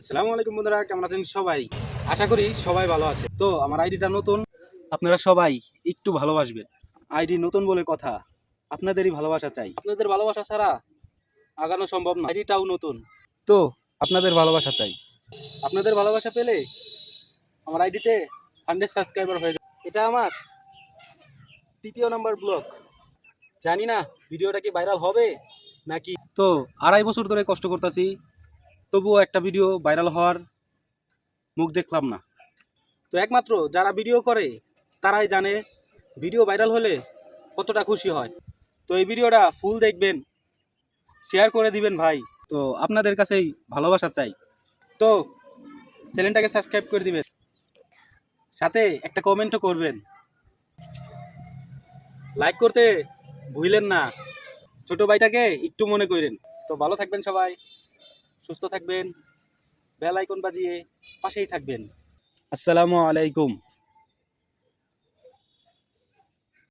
আসসালামু আলাইকুম বন্ধুরা, কেমন আছেন সবাই? আশা করি সবাই ভালো আছে। তো আমার আইডিটা নতুন, আপনারা সবাই একটু ভালোবাসবেন। আইডি নতুন বলে কথা, আপনাদেরই ভালোবাসা চাই। আপনাদের ভালোবাসা ছাড়া আগানো সম্ভব না, আইডিটাও নতুন। তো আপনাদের ভালোবাসা চাই। আপনাদের ভালোবাসা পেলে আমার আইডিতে হান্ড্রেড সাবস্ক্রাইবার হয়ে যাবে। এটা আমার তৃতীয় নাম্বার ব্লগ। জানি না, ভিডিওটা কি ভাইরাল হবে নাকি? তো আড়াই বছর ধরে কষ্ট করতেছি তবুও একটা ভিডিও ভাইরাল হওয়ার মুখ দেখলাম না। তো একমাত্র যারা ভিডিও করে, তারাই জানে ভিডিও ভাইরাল হলে কতটা খুশি হয়। তো এই ভিডিওটা ফুল দেখবেন শেয়ার করে দিবেন ভাই। তো আপনাদের কাছেই ভালোবাসা চাই। তো চ্যানেলটাকে সাবস্ক্রাইব করে দিবেন। সাথে একটা কমেন্টও করবেন। লাইক করতে ভুলেন না। ছোট ভাইটাকে একটু মনে করেন। তো ভালো থাকবেন সবাই। সুস্থ থাকবেন বেল আইকন বাজিয়ে পাশেই থাকবেন। আসসালামু আলাইকুম।